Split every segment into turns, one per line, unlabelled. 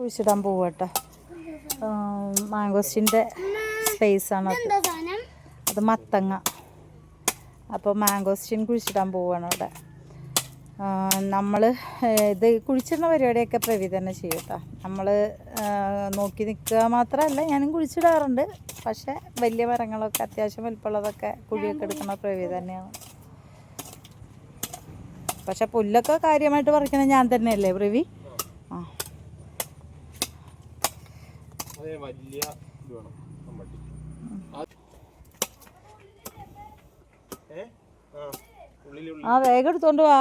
കുഴിച്ചിടാൻ പോവാട്ടോ മാങ്കോസ്റ്റിന്റെ സ്പേസാണ് അത്. അത് മത്തങ്ങ. അപ്പോൾ മാങ്കോസ്റ്റിൻ കുഴിച്ചിടാൻ പോവാണ് അവിടെ. നമ്മൾ ഇത് കുഴിച്ചിടുന്ന പരിപാടിയൊക്കെ പ്രവി തന്നെ ചെയ്യും കേട്ടോ. നമ്മൾ നോക്കി നിൽക്കുക മാത്രമല്ല ഞാനും കുഴിച്ചിടാറുണ്ട്. പക്ഷേ വലിയ മരങ്ങളൊക്കെ അത്യാവശ്യം വലിപ്പമുള്ളതൊക്കെ കുഴിയൊക്കെ എടുക്കുന്ന പ്രവി തന്നെയാണ്. പക്ഷെ പുല്ലൊക്കെ കാര്യമായിട്ട് പറിക്കുന്നത് ഞാൻ തന്നെയല്ലേ പ്രവി?
അതെ വലിയ ഇത് വേണം. അമ്പട്ടി. ഏ? ആ.
വേഗം എടുത്തോണ്ട് വാ.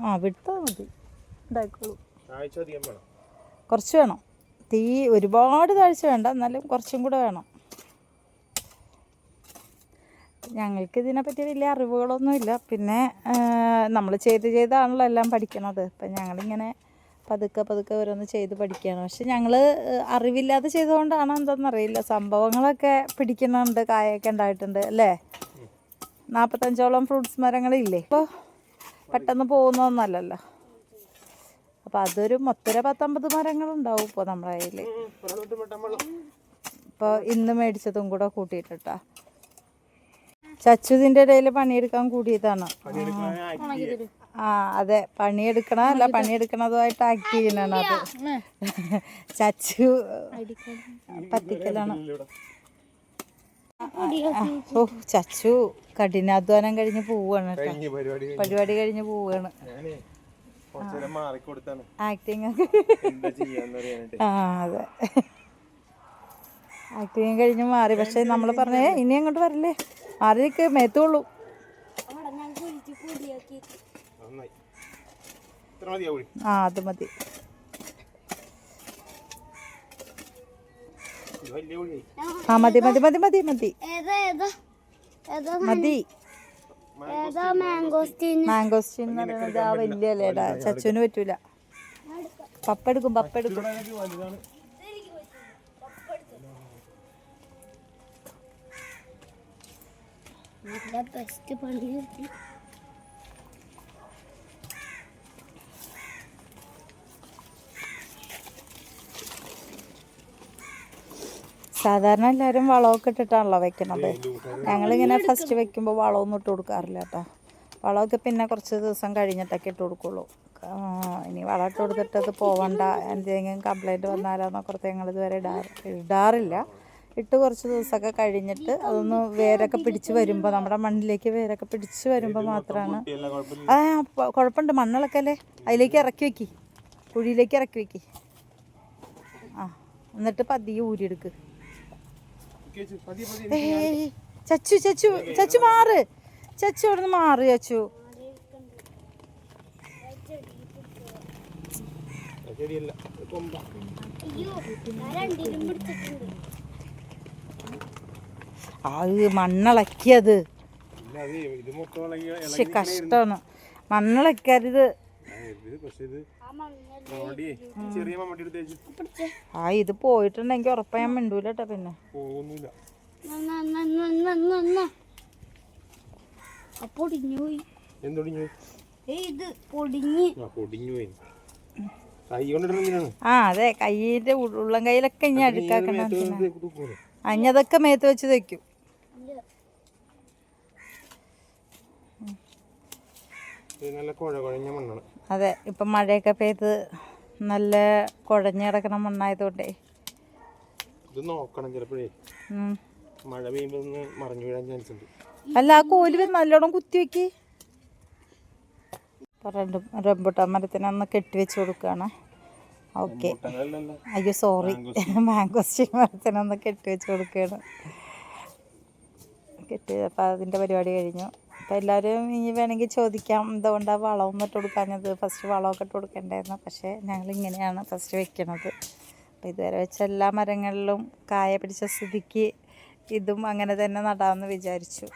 ആ വിട്ടാ മതി. ഉണ്ടായിക്കോളൂ കുറച്ച് വേണം. തീ ഒരുപാട് താഴ്ച വേണ്ട. എന്നാലും കുറച്ചും കൂടെ വേണം. ഞങ്ങൾക്ക് ഇതിനെപ്പറ്റി വലിയ അറിവുകളൊന്നുമില്ല. പിന്നെ നമ്മൾ ചെയ്ത് ചെയ്താണല്ലോ എല്ലാം പഠിക്കണത്. അപ്പം ഞങ്ങളിങ്ങനെ പതുക്കെ പതുക്കെ ഓരോന്ന് ചെയ്ത് പഠിക്കുകയാണ്. പക്ഷെ ഞങ്ങൾ അറിവില്ലാതെ ചെയ്തുകൊണ്ടാണോ എന്തെന്നറിയില്ല. സംഭവങ്ങളൊക്കെ പിടിക്കുന്നുണ്ട് കായൊക്കെ ഉണ്ടായിട്ടുണ്ട് അല്ലേ? നാൽപ്പത്തഞ്ചോളം ഫ്രൂട്ട്സ് മരങ്ങളില്ലേ? ഇപ്പോൾ പെട്ടെന്ന് പോകുന്നതൊന്നല്ലല്ലോ. അപ്പം അതൊരു മൊത്തര പത്തൊമ്പത് മരങ്ങളുണ്ടാവും ഇപ്പോൾ നമ്മുടെ കയ്യിൽ ഇപ്പോൾ ഇന്ന് മേടിച്ചതും കൂടെ കൂട്ടിയിട്ടാ ചച്ചുതിന്റെ ഇടയിൽ പണിയെടുക്കാൻ കൂടിയതാണ്. ആ അതെ. പണിയെടുക്കണ അല്ല പണിയെടുക്കണതുമായിട്ട് ആക്ട് ചെയ്യുന്നതാണ് അത്. ചച്ചു പറ്റിക്കലാണ്. ഓ ചച്ചു കഠിനാധ്വാനം കഴിഞ്ഞ് പോവാണ്
കഴിഞ്ഞ പരിപാടി
കഴിഞ്ഞ്.
പോവാണ്.
ആക്ടിങ് ആ അതെ. ആക്ടിങ് കഴിഞ്ഞ് മാറി. പക്ഷെ നമ്മൾ പറഞ്ഞേ ഇനി അങ്ങോട്ട് വരില്ലേ? മാറി നിൽക്ക് മേത്തുള്ളൂ ആ അത് മതി. ആ മതി മതി മതി മതി മതി. മതി.
മാംഗോസ്റ്റീൻ
മാംഗോസ്റ്റിൻ എന്ന് പറയുന്നത് ആ വലിയ അല്ലേടാ ചച്ചുവിന് പറ്റൂല. പപ്പെടുക്കും പപ്പെടുക്കും.
നല്ല ബെസ്റ്റ് പണി കിട്ടി
സാധാരണ എല്ലാവരും വളമൊക്കെ ഇട്ടിട്ടാണല്ലോ വെക്കണത് ഞങ്ങളിങ്ങനെ ഫസ്റ്റ് വെക്കുമ്പോൾ വളമൊന്നും ഇട്ട് കൊടുക്കാറില്ല കേട്ടോ. വളമൊക്കെ പിന്നെ കുറച്ച് ദിവസം കഴിഞ്ഞിട്ടൊക്കെ ഇട്ട് കൊടുക്കുള്ളൂ. ഇനി വളം ഇട്ട് കൊടുത്തിട്ട് അത് പോവണ്ട. എന്തെങ്കിലും കംപ്ലൈന്റ് വന്നാലോന്നൊക്കെ ഞങ്ങൾ ഇതുവരെ ഇടാറ് ഇടാറില്ല. ഇട്ട് കുറച്ച് ദിവസമൊക്കെ കഴിഞ്ഞിട്ട് അതൊന്ന് വേരൊക്കെ പിടിച്ച് വരുമ്പോൾ നമ്മുടെ മണ്ണിലേക്ക് വേരൊക്കെ പിടിച്ച് വരുമ്പോൾ മാത്രമാണ് ആ കുഴപ്പമുണ്ട്. മണ്ണിളൊക്കെ അല്ലേ? അതിലേക്ക് ഇറക്കി വെക്കി. കുഴിയിലേക്ക് ഇറക്കി വെക്കി. ആ എന്നിട്ട് പതിയെ ഊരിയെടുക്ക്
ചേച്ചി, പതിയെ പതിയെ
ഏയ് ചച്ചു ചച്ചു ചച്ചു മാറ്. ചച്ചു അവിടെ നിന്ന് മാറ് ചച്ചു.
ശരിയല്ല ഇത് കൊമ്പാ
അയ്യോ ഞാൻ രണ്ടിലും പിടിച്ചിട്ടുണ്ട്
അത് മണ്ണിളക്കിയത്. പക്ഷെ കഷ്ടമാണ് മണ്ണിളക്കരുത്
ആ, ഇത്
പോയിട്ടുണ്ടെങ്കിൽ ഉറപ്പാ ഞാൻ മിണ്ടൂലട്ടോ പിന്നെ.
ആ
അതെ കയ്യിന്റെ ഉള്ളം കയ്യിലൊക്കെ ഇനി അഴുക്കാക്കണ അഞ്ഞതൊക്കെ മേത്ത് വെച്ച് തയ്ക്കും
ഇത് നല്ല കുഴ കുഴഞ്ഞ മണ്ണാണ്.
അതെ ഇപ്പം മഴയൊക്കെ പെയ്ത് നല്ല കുഴഞ്ഞ് കിടക്കണ മണ്ണായതുകൊണ്ടേ.
ഇത് നോക്കണം ചിലപ്പോഴേ.
ഉം.
മഴ പെയ്യുമ്പോൾ ഒന്ന് മറിഞ്ഞു വീഴാൻ ചാൻസ് ഉണ്ട്.
അല്ല ആ കോൽ നല്ലോണം കുത്തി വെക്കി. രണ്ട് റംബുട്ടാൻ മരത്തിന് കൊടുക്കുകയാണ് ഓക്കെ. അയ്യോ സോറി മരത്തിനൊന്ന് കെട്ടി വെച്ച് കൊടുക്കുകയാണ് കെട്ടി അപ്പം അതിന്റെ പരിപാടി കഴിഞ്ഞു. അപ്പോൾ എല്ലാവരും ഇനി വേണമെങ്കിൽ ചോദിക്കാം എന്തുകൊണ്ടാണ് വളവും ഇട്ട് കൊടുക്കാഞ്ഞത്? ഫസ്റ്റ് വളമൊക്കെ ഇട്ട് കൊടുക്കേണ്ടായിരുന്നു. പക്ഷേ ഞങ്ങൾ ഇങ്ങനെയാണ് ഫസ്റ്റ് വെക്കുന്നത് അപ്പോൾ ഇതുവരെ വെച്ച എല്ലാ മരങ്ങളിലും കായ പിടിച്ച സ്ഥിതിക്ക് ഇതും അങ്ങനെ തന്നെ നടാമെന്ന് വിചാരിച്ചു.